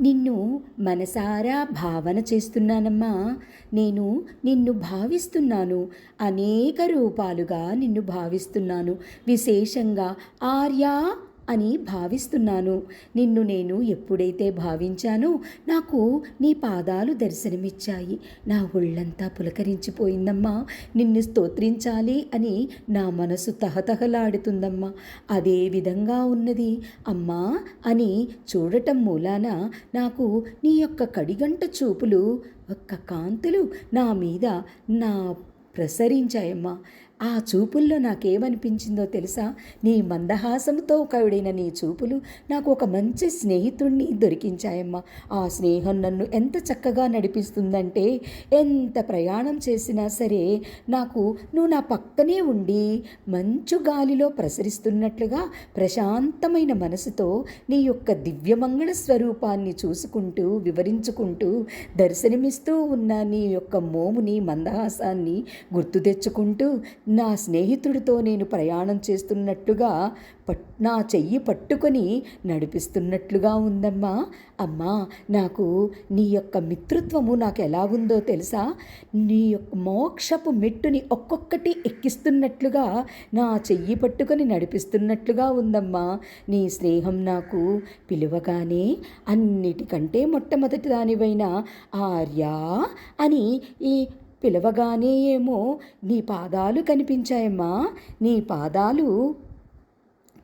నిన్ను మనసారా భావన చేస్తున్నానమ్మా. నేను నిన్ను భావిస్తున్నాను. అనేక రూపాలుగా నిన్ను భావిస్తున్నాను. విశేషంగా ఆర్యా అని భావిస్తున్నాను. నిన్ను నేను ఎప్పుడైతే భావించానో నాకు నీ పాదాలు దర్శనమిచ్చాయి. నా ఒళ్ళంతా పులకరించిపోయిందమ్మా. నిన్ను స్తోత్రించాలి అని నా మనసు తహతహలాడుతుందమ్మా. అదే విధంగా ఉన్నది. అమ్మా అని చూడటం మూలాన నాకు నీ యొక్క కడిగంట చూపులు ఒక్క కాంతులు నా మీద నా ప్రసరించాయమ్మా. ఆ చూపుల్లో నాకేమనిపించిందో తెలుసా? నీ మందహాసంతో కవిడైన నీ చూపులు నాకు ఒక మంచి స్నేహితుణ్ణి దొరికించాయమ్మా. ఆ స్నేహం నన్ను ఎంత చక్కగా నడిపిస్తుందంటే ఎంత ప్రయాణం చేసినా సరే నాకు నువ్వు నా పక్కనే ఉండి మంచు గాలిలో ప్రసరిస్తున్నట్లుగా ప్రశాంతమైన మనసుతో నీ యొక్క దివ్యమంగళ స్వరూపాన్ని చూసుకుంటూ వివరించుకుంటూ దర్శనమిస్తూ ఉన్న నీ యొక్క మోముని మందహాసాన్ని గుర్తు తెచ్చుకుంటూ నా స్నేహితుడితో నేను ప్రయాణం చేస్తున్నట్టుగా పట్ నా చెయ్యి పట్టుకొని నడిపిస్తున్నట్లుగా ఉందమ్మా. అమ్మా నాకు నీ యొక్క మిత్రత్వము నాకు ఎలా ఉందో తెలుసా? నీ యొక్క మోక్షపు మెట్టుని ఒక్కొక్కటి ఎక్కిస్తున్నట్లుగా నా చెయ్యి పట్టుకొని నడిపిస్తున్నట్లుగా ఉందమ్మా. నీ స్నేహం నాకు పిలువగానే అన్నిటికంటే మొట్టమొదటి దానివైన ఆర్యా అని ఈ పిలవగానే ఏమో నీ పాదాలు కనిపించాయమ్మా. నీ పాదాలు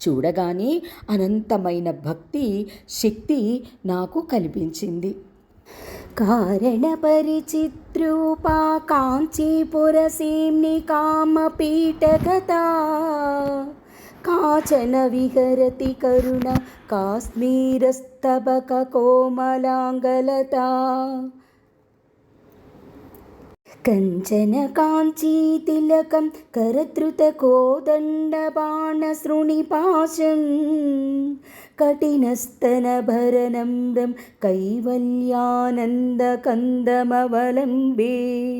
చూడగానే అనంతమైన భక్తి శక్తి నాకు కనిపించింది కారణ పరిచిత్రూపా కాంచీపురసీమ్ని కామపీఠగత. కాచన విహరతి కరుణ കഞ്ചന കാഞ്ചി തിലകം കരതൃത കഞ്ചനകാഞ്ചീതിലകം കരദ്രുതകോദണ്ഡബാണശൃണിപാശം കഠിനസ്തനഭരനമ്രം കൈവല്യാനന്ദകന്ദമവലംബേ